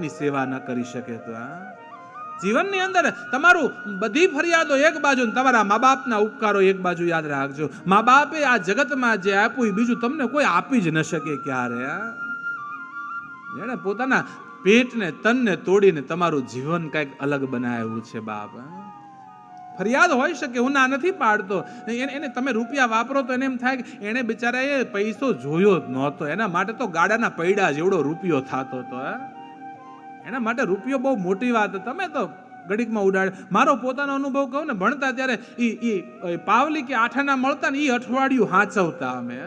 બાપની સેવા ન કરી શકે તો જીવનની અંદર તમારું બધી ફરિયાદો એક બાજુ તમારા મા બાપના ઉપકારો એક બાજુ યાદ રાખજો. મા બાપે આ જગતમાં જે આપ્યું એ બીજું તમને કોઈ આપી જ ન શકે ક્યારે જેણે પોતાના પેટને, તનને તોડીને તમારું જીવન કંઈક અલગ બનાવ્યું છે બાપ ફરિયાદ હોઈ શકે, હું ના નથી પાડતો. એને એને તમે રૂપિયા વાપરો તો એને એમ થાય કે એણે બિચારાએ પૈસો જોયો જ નહોતો. એના માટે તો ગાડાના પૈડા જેવડો રૂપિયો થતો હતો હે? એના માટે રૂપિયો બહુ મોટી વાત. તમે તો ઘડીકમાં ઉડાડે. મારો પોતાનો અનુભવ કહું ને, ભણતા ત્યારે એ પાવલી કે આઠાના મળતા ને એ અઠવાડિયું હાચવતા અમે.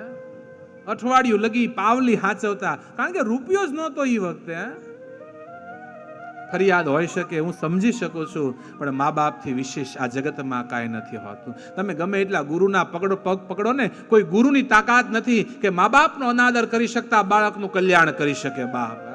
અઠવાડિયું લગી પાવલી હાચવતા. કારણ કે રૂપિયો જ નહોતો એ વખતે ફરિયાદ હોઈ શકે, હું સમજી શકું છું, પણ મા બાપથી વિશેષ આ જગતમાં કાંઈ નથી હોતું. તમે ગમે એટલા ગુરુના પકડો, પગ પકડો ને, કોઈ ગુરુની તાકાત નથી કે મા બાપનો અનાદર કરી શકતા, બાળકનું કલ્યાણ કરી શકે બાપ?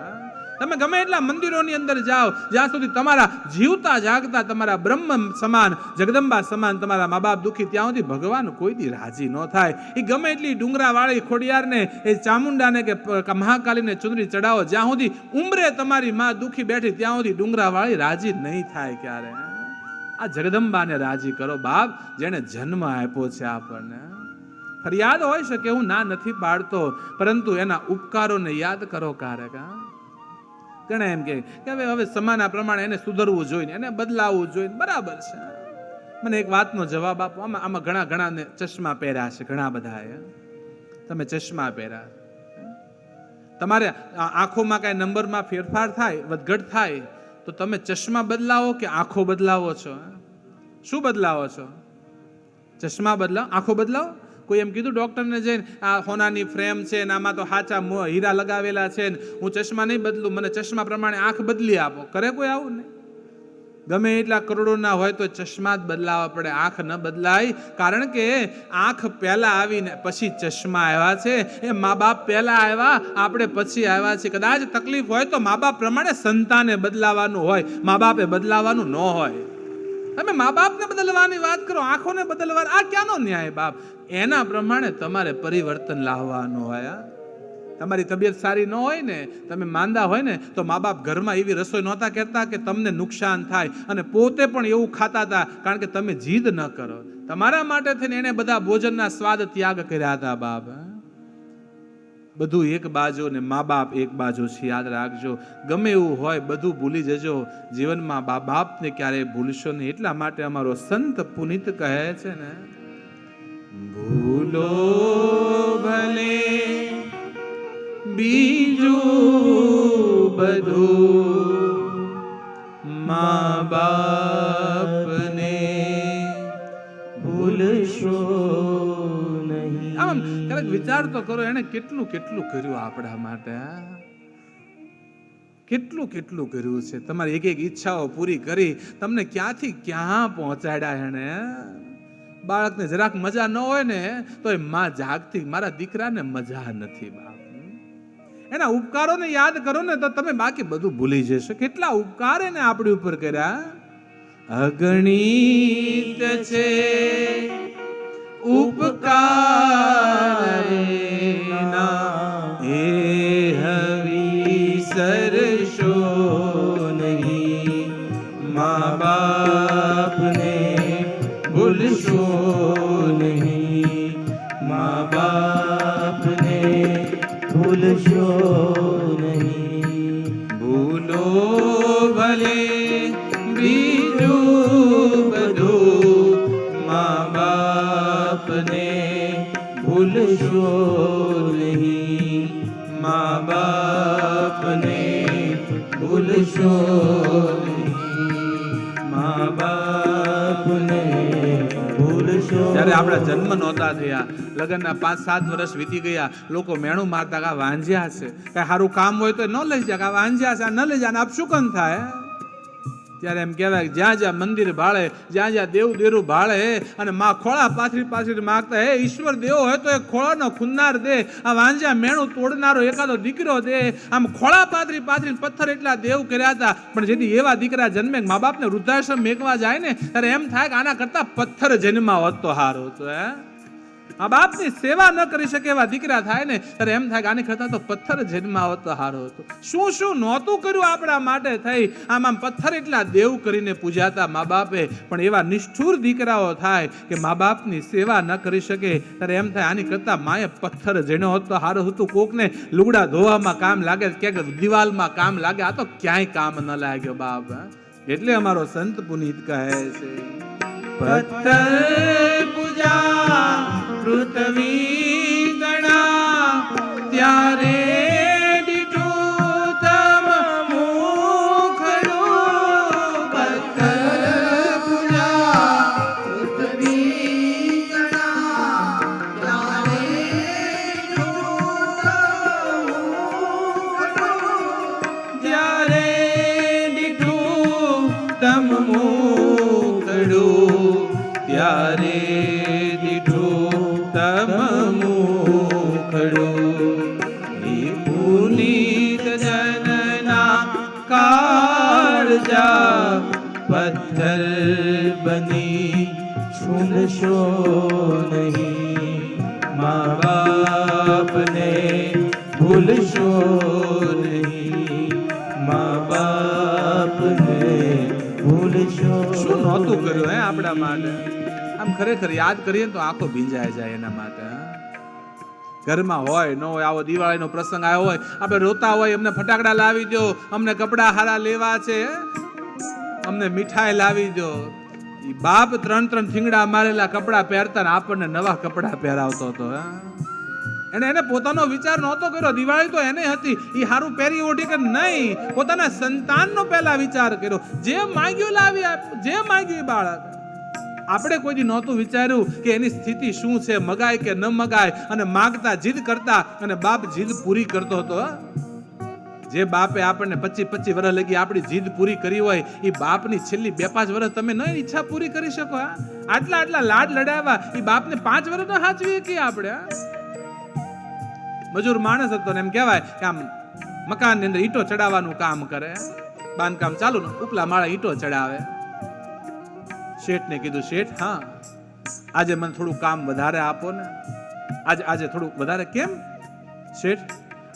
તમે ગમે એટલા મંદિરોની અંદર જાઓ, જ્યાં સુધી તમારા જીવતા જાગતા તમારા બ્રહ્મ સમાન, જગદંબા સમાન, તમારા મા બાપ દુઃખી, ત્યાં સુધી ભગવાન કોઈ દી રાજી ન થાય. એ ગમે એટલી ડુંગરાવાળી ખોડિયારને, એ ચામુંડાને કે મહાકાલીને ચુંદડી ચડાવો, જ્યાં સુધી ઉંમરે તમારી માં દુખી બેઠી, ત્યાં સુધી ડુંગરાવાળી રાજી નહીં થાય ક્યારે આ જગદંબાને રાજી કરો બાપ, જેણે જન્મ આપ્યો છે આપણને. ફરિયાદ હોય શકે, હું ના નથી પાડતો, પરંતુ એના ઉપકારોને યાદ કરો ક્યારેક, હા? ઘણા એમ કે કે હવે હવે સમાના પ્રમાણે એને સુધરવું જોઈએ એને બદલાવવું જોઈએ બરાબર છે. મને એક વાતનો જવાબ આપો. આમાં આમાં ઘણા ઘણાને ચશ્મા પહેર્યા છે, ઘણા બધાએ. તમે ચશ્મા પહેર્યા. તમારે આંખોમાં કાંઈ નંબરમાં ફેરફાર થાય, વધઘટ થાય, તો તમે ચશ્મા બદલાવો કે આંખો બદલાવો છો? શું બદલાવો છો? ચશ્મા બદલાવો? આંખો બદલાવો? કોઈ એમ કીધું, ડૉક્ટરને જઈને આ સોનાની ફ્રેમ છે ને આમાં તો હાચા હીરા લગાવેલા છે ને હું ચશ્મા નહીં બદલું, મને ચશ્મા પ્રમાણે આંખ બદલી આપો. કરે કોઈ આવું નહીં. ગમે એટલા કરોડોના હોય તો ચશ્મા જ બદલાવા પડે, આંખ ન બદલાય. કારણ કે આંખ પહેલાં આવીને પછી ચશ્મા આવ્યા છે. એ મા બાપ પહેલાં આવ્યા, આપણે પછી આવ્યા છે કદાચ તકલીફ હોય તો મા બાપ પ્રમાણે સંતાને બદલાવાનું હોય મા બાપે બદલાવાનું ન હોય. તમે મા બાપને બદલવાની વાત કરો, આંખોને બદલવા આ ક્યાંનો ન્યાય બાપ? એના પ્રમાણે તમારે પરિવર્તન લાવવાનું હોય તમારી તબિયત સારી ન હોય ને, તમે માંદા હોય ને, તો મા બાપ ઘરમાં એવી રસોઈ નહોતા કહેતા કે તમને નુકસાન થાય અને પોતે પણ એવું ખાતા હતા, કારણ કે તમે જીદ ન કરો. તમારા માટે થઈને એણે બધા ભોજનના સ્વાદ ત્યાગ કર્યા હતા બાપ? બધું એક બાજુ ને મા બાપ એક બાજુ છે, યાદ રાખજો. ગમે એવું હોય બધું ભૂલી જજો. જીવનમાં બા, બાપને ક્યારેય ભૂલશો નહીં. એટલા માટે અમારો સંત પુનિત કહે છે ને, ભૂલો ભલે, બીજું બધું મા બાપને ભૂલશો આમ ક્યારેક વિચાર તો કરો એને કેટલું કેટલું કર્યું આપણા માટે કેટલું કેટલું કર્યું છે? તમારી એક એક ઈચ્છાઓ પૂરી કરી, તમને ક્યાંથી ક્યાં પહોંચાડ્યા એને બાળકને જરાક મજા ન હોય ને તો એ માં જાગતી, મારા દીકરાને મજા નથી, બાપ. એના ઉપકારોને યાદ કરો ને, તો તમે બાકી બધું ભૂલી જશો. કેટલા ઉપકાર એને આપણી ઉપર કર્યા? અગણિત છે. ઉપકારેના બાપને ભૂલશો નહીં મા બાપને ભૂલશો મા બાપને જ્યારે આપણા જન્મ નહોતા થયા. લગ્નના પાંચ સાત વર્ષ વીતી ગયા. લોકો મેણું મારતા કા વાંજ્યા છે. કાંઈ સારું કામ હોય તો ન લઈ જાય કા વાંજ્યા છે આ ન લઈ જાય આપ શું કન થાય? ત્યારે એમ કહેવાય જ્યાં જ્યાં મંદિર ભાળે, જ્યાં જ્યાં દેવ દેરું ભાળે, અને માં ખોળા પાથરી પાથરી માગતા, હે, ઈશ્વર દેવો હોય તો એ ખોળાનો ખુન્નાર દે, આ વાંજા મેણું તોડનારો એકાદો દીકરો દે. આમ ખોળા પાથરી પાથરી પથ્થર એટલા દેવ કર્યા હતા, પણ જેથી એવા દીકરા જન્મે મા બાપને વૃદ્ધાશ્રમ મેકવા જાય ને, ત્યારે એમ થાય કે આના કરતાં પથ્થર જન્મા હોત હારો તો, હે? આ બાપની સેવા ન કરી શકે એવા દીકરા થાય ને, ત્યારે એમ થાય કે આની કરતા તો પથ્થર જન્મ આવતો સારો હતો. શું શું નહોતું કર્યું આપણા માટે થઈ? આમ આમ પથ્થર એટલા દેવ કરીને પૂજાતા મા બાપે. પણ એવા નિષ્ઠુર દીકરાઓ થાય કે મા બાપની સેવા ન કરી શકે, ત્યારે એમ થાય આની કરતા માએ પથ્થર જેનો હતો હારો હતું કોકને લુગડા ધોવામાં કામ લાગે ક્યાંક દિવાલમાં કામ લાગે. આ તો ક્યાંય કામ ન લાગ્યો બાપ એટલે અમારો સંત પુનીત કહે છે, પથ્થર પૂજા પૃથ્વી ગણા ત્યારે કાળજા પથ્થર બની છૂલશો નહીં મા બાપને ભૂલશો નહીં મા બાપને ભૂલશો શું નહોતું કર્યું હે આપણા માટે? આમ ખરેખર યાદ કરીએ તો આંખો ભીંજાય જાય એના માટે ઘરમાં હોય ન હોય આવો દિવાળીનો પ્રસંગ આવ્યો હોય આપણે રોતા હોય અમને ફટાકડા લાવી દો અમને કપડા હારા લેવા છે અમને મીઠાઈ લાવી દો. બાપ ત્રણ ત્રણ ફીંગડા મારેલા કપડાં પહેરતા ને આપણને નવા કપડાં પહેરાવતો હતો એને એને પોતાનો વિચાર નહોતો કર્યો. દિવાળી તો એને હતી. એ હારું પહેરી ઓઢી કે નહીં, પોતાના સંતાનનો પહેલા વિચાર કર્યો. જે માંગ્યું લાવી જે માંગ્યું બાળક. આપણે કોઈ નહોતું વિચાર્યું કે એની સ્થિતિ શું છે, મગાય કે ન મગાય, અને માગતા જીદ કરતા અને બાપ જીદ પૂરી કરતો હતો? જે બાપે આપણને પચીસ પચીસ વર્ષ લગી આપણી જીદ પૂરી કરી હોય એ બાપની છેલ્લી બે પાંચ વર્ષ તમે ન ઈચ્છા પૂરી કરી શકો, હા? આટલા આટલા લાડ લડાવ્યા એ બાપને પાંચ વર્ષ ન હાચવીએ કે આપણે મજૂર માણસ હતો ને એમ કહેવાય કે આમ મકાનની અંદર ઈંટો ચડાવવાનું કામ કરે બાંધકામ ચાલુ ને ઉપલા માળા ઈંટો ચડાવે. શેઠને કીધું, શેઠ, હા, આજે મને થોડું કામ વધારે આપો ને. આજે આજે થોડું વધારે કેમ? શેઠ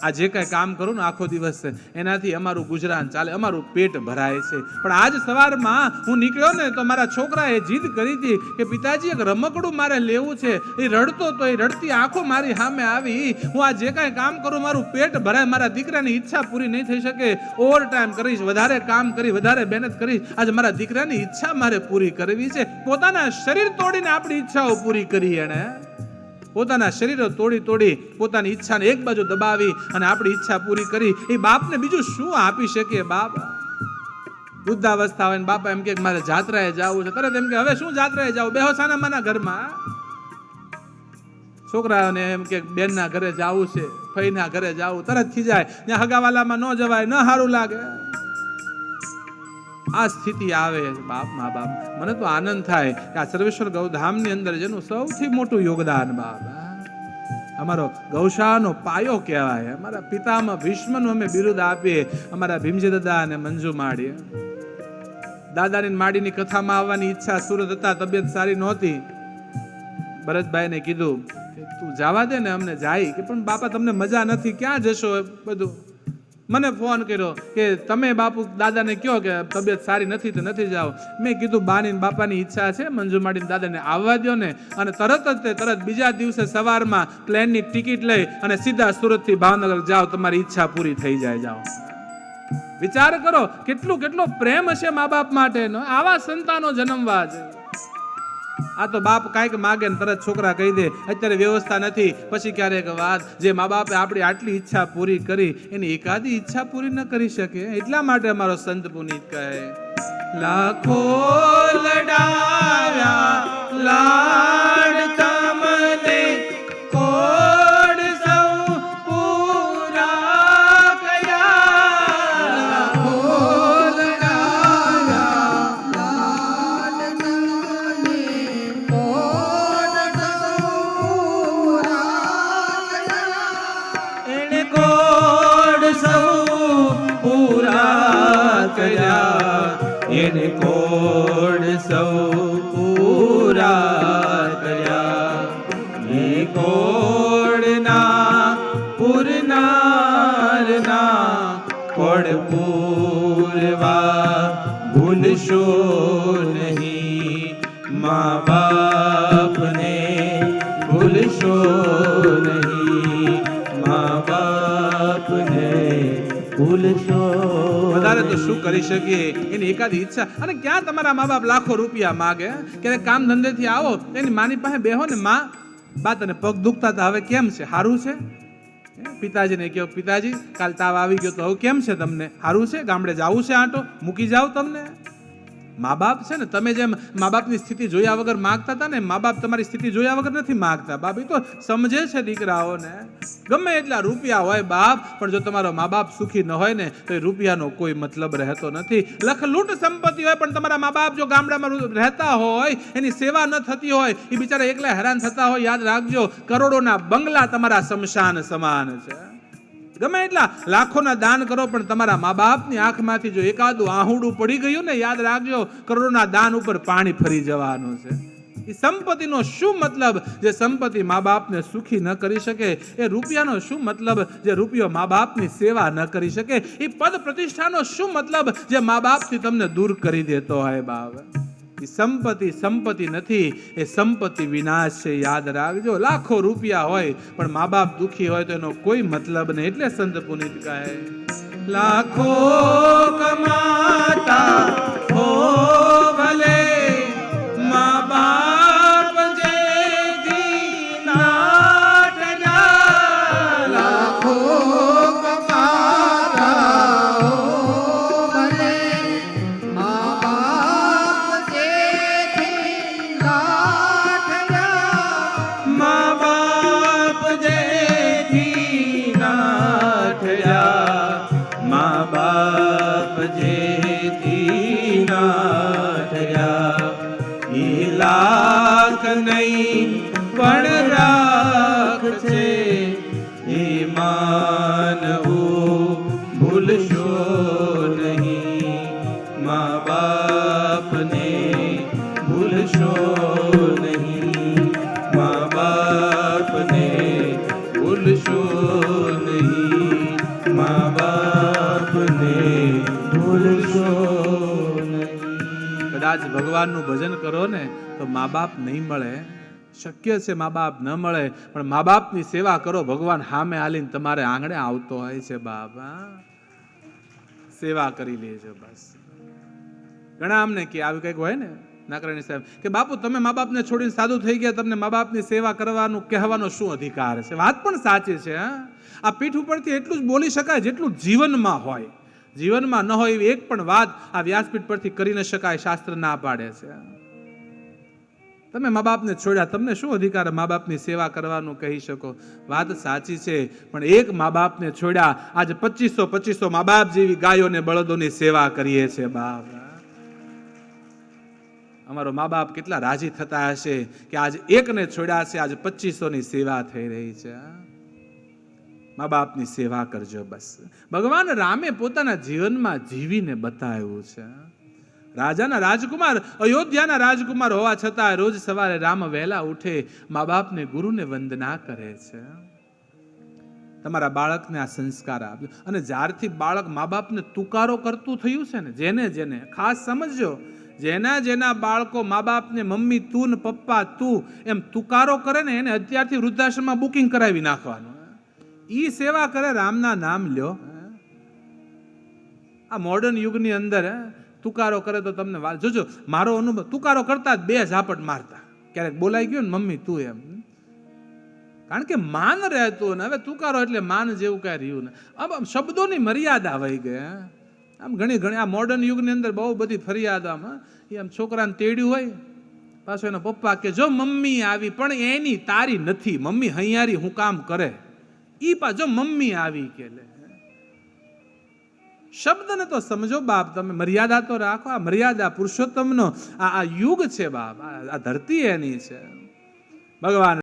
આ જે કાંઈ કામ કરું ને આખો દિવસ એનાથી અમારું ગુજરાન ચાલે, અમારું પેટ ભરાય છે. પણ આજ સવારમાં હું નીકળ્યો ને તો મારા છોકરાએ જીદ કરી હતી કે પિતાજી, એક રમકડું મારે લેવું છે. એ રડતો તો એ રડતી આંખો મારી સામે આવી. હું આ જે કાંઈ કામ કરું, મારું પેટ ભરાય, મારા દીકરાની ઈચ્છા પૂરી નહીં થઈ શકે. ઓવર ટાઈમ કરીશ, વધારે કામ કરી વધારે મહેનત કરીશ. આજે મારા દીકરાની ઈચ્છા મારે પૂરી કરવી છે. પોતાના શરીર તોડીને આપણી ઈચ્છાઓ પૂરી કરી એણે. પોતાના શરીરો તોડી તોડી પોતાની ઈચ્છાને એક બાજુ દબાવી અને આપણી ઈચ્છા પૂરી કરી. એ બાપને બીજું શું આપી શકીએ બાપ? વૃદ્ધાવસ્થા હોય ને બાપા એમ કે મારે જાત્રાએ જવું છે. તરત એમ કે, હવે શું જાત્રાએ જવું? બેહોસાના માના ઘરમાં. છોકરાઓને એમ કે, બેનના ઘરે જવું છે, ફઈના ઘરે જવું. તરત ખીજાય. ત્યાં હગાવાલામાં ન જવાય, ન સારું લાગે. આ સ્થિતિ આવે બાપ, મા, બાપ. મને તો આનંદ થાય કે આ સર્વેશ્વર ગૌધામની અંદર જેનું સૌથી મોટું યોગદાન બાપ અમારો ગૌશાળાનો પાયો કહેવાય. અમારા પિતામાં ભીષ્મનું અમે બિરુદ આપીએ. અમારા ભીમજી દાદા અને મંજુ માડીએ દાદાની માડીની કથામાં આવવાની ઈચ્છા સુરત હતા, તબિયત સારી નહોતી. ભરતભાઈને કીધું તું જવા દે ને અમને જાય. કે પણ બાપા, તમને મજા નથી. ક્યાં જશો બધું? મને ફોન કર્યો કે તમે બાપુ દાદાને કહો કે તબિયત સારી નથી તો નથી જાઓ. મેં કીધું બાની બાપાની ઈચ્છા છે, મંજુ માડીને દાદાને આવવા દો ને. અને તરત જ તે તરત બીજા દિવસે સવારમાં પ્લેનની ટિકિટ લઈ અને સીધા સુરતથી ભાવનગર જાઓ, તમારી ઈચ્છા પૂરી થઈ જાય, જાઓ. વિચાર કરો, કેટલું કેટલો પ્રેમ હશે મા બાપ માટેનો. આવા સંતાનો જન્મવા છે. આ તો બાપ કાંઈક માગે ને તરત છોકરા કહી દે, અત્યારે વ્યવસ્થા નથી. પછી ક્યારેક વાત, જે મા બાપે આપણી આટલી ઈચ્છા પૂરી કરી, એની એકાદી ઈચ્છા પૂરી ન કરી શકે. એટલા માટે અમારો સંત પુનિત કહે, લાખો લડાવ્યા લાડ એને કોણ સૌ પૂરા કર્યા? એ કોણના પૂરનારના કોણ પૂરવા? ભૂલશો નહીં, મા બાપને ભૂલશો વધારે તો શું કરી શકીએ? એની એકાદી ઈચ્છા. અને ક્યાં તમારા મા બાપ લાખો રૂપિયા માગે? ક્યારેક કામ ધંધેથી આવો, એની માની પાસે બેહો ને માં બા તને પગ દુખતા હતા. હવે કેમ છે? સારું છે? પિતાજીને કહો, પિતાજી, કાલ તાવ આવી ગયો તો હવે કેમ છે તમને? સારું છે? ગામડે જાવું છે આંટો? મૂકી જાવ તમને? મા બાપ છે ને, તમે જેમ મા બાપની સ્થિતિ જોયા વગર માગતા હતા ને મા બાપ તમારી સ્થિતિ જોયા વગર નથી માગતા. બાપ એ તો સમજે છે દીકરાઓને. ગમે એટલા રૂપિયા હોય બાપ, પણ જો તમારો મા બાપ સુખી ન હોય ને, તો એ રૂપિયાનો કોઈ મતલબ રહેતો નથી. લખલૂટ સંપત્તિ હોય, પણ તમારા મા બાપ જો ગામડામાં રહેતા હોય, એની સેવા ન થતી હોય એ બિચારા એકલા હેરાન થતા હોય, યાદ રાખજો, કરોડોના બંગલા તમારા શમશાન સમાન છે. ગમે એટલા લાખોના દાન કરો, પણ તમારા મા બાપની આંખમાંથી જો એકાદું આહુડું પડી ગયું ને, યાદ રાખજો, કરોડોના દાન ઉપર પાણી ફરી જવાનું છે. એ સંપત્તિનો શું મતલબ જે સંપત્તિ મા બાપને સુખી ન કરી શકે? એ રૂપિયાનો શું મતલબ જે રૂપિયો મા બાપની સેવા ન કરી શકે? એ પદ પ્રતિષ્ઠાનો શું મતલબ જે મા બાપથી તમને દૂર કરી દેતો હોય બાપ? સંપત્તિ સંપત્તિ નથી. એ સંપત્તિ વિનાશ છે, યાદ રાખજો. લાખો રૂપિયા હોય, પણ મા બાપ દુખી હોય તો એનો કોઈ મતલબ નહીં. એટલે સંત પુનિત કહે, લાખો કમાતા નહીં પણ રાખશે એ માનવું ભૂલશો નહીં. મા બાપને ભૂલશો નહીં. મા બાપને ભૂલશો નહીં. મા બાપને ભૂલશો કદાચ ભગવાનનું ભજન ને, તો મા બાપ નહીં મળે. શક્ય છે મા બાપ ન મળે, પણ મા બાપની સેવા કરો, ભગવાન હામે હાલીને તમારે આંગણે આવતો હોય છે બાબા સેવા કરી લેજો બસ. ઘણા અમને કે આવી કંઈક હોય ને નાકરાણી સાહેબ, કે બાપુ તમે મા બાપને છોડીને સાદું થઈ ગયા, તમને મા બાપની સેવા કરવાનું, કહેવાનો શું અધિકાર છે? વાત પણ સાચી છે આ પીઠ ઉપરથી એટલું જ બોલી શકાય જેટલું જીવનમાં હોય. જીવનમાં ન હોય એવી એક પણ વાત આ વ્યાસપીઠ પરથી કરી ન શકાય, શાસ્ત્ર ના પાડે છે તમે મા બાપને છોડ્યા, તમને શું અધિકાર મા બાપની સેવા કરવાનું કહી શકો? વાત સાચી છે, પણ એક મા બાપને છોડ્યા, આજે પચીસો પચીસો મા બાપ જેવી ગાયોને બળદોની સેવા કરીએ છે બાપ. અમારો મા બાપ કેટલા રાજી થતા હશે કે આજ એકને છોડ્યા છે, આજ પચીસોની સેવા થઈ રહી છે મા બાપની સેવા કરજો બસ. ભગવાન રામે પોતાના જીવનમાં જીવીને બતાવ્યું છે રાજાના રાજકુમાર, અયોધ્યાના રાજકુમાર હોવા છતાં રોજ સવારે રામ વહેલા ઉઠે, મા બાપને ગુરુને વંદના કરે છે. તમારા બાળકને આ સંસ્કાર આપજો અને જ્યારથી બાળક મા બાપને તુકારો કરતું થયું છે ને, જેને જેને, ખાસ સમજજો, જેના જેના બાળકો મા બાપને, મમ્મી તું ને પપ્પા તું, એમ તુકારો કરે ને, એને અત્યારથી વૃદ્ધાશ્રમમાં બુકિંગ કરાવી નાખવાનું. ઈ સેવા કરે, રામના નામ લ્યો. આ મોડર્ન યુગની અંદર તુકારો કરે તો તમને વા- જોજો, મારો અનુભવ તુકારો કરતા જ બે ઝાપટ મારતા. ક્યારેક બોલાઈ ગયો ને, મમ્મી, તું એમ. કારણ કે માન રહેતું ને, હવે તુકારો એટલે માન જેવું કાંઈ રહ્યું ને. આમ શબ્દોની મર્યાદા વહી ગઈ આમ ઘણી ઘણી, આ મોડર્ન યુગની અંદર બહુ બધી ફરિયાદ આમ એ આમ છોકરાને તેડ્યું હોય, પાછો એના પપ્પા કે, જો મમ્મી આવી, પણ એની તારી નથી. મમ્મી હૈયારી હું કામ કરે. એ પાછો મમ્મી આવી કે લે. શબ્દને તો સમજો બાપ, તમે મર્યાદા તો રાખો, આ મર્યાદા પુરુષોત્તમનો આ આ યુગ છે બાપ, આ ધરતી એની છે. ભગવાન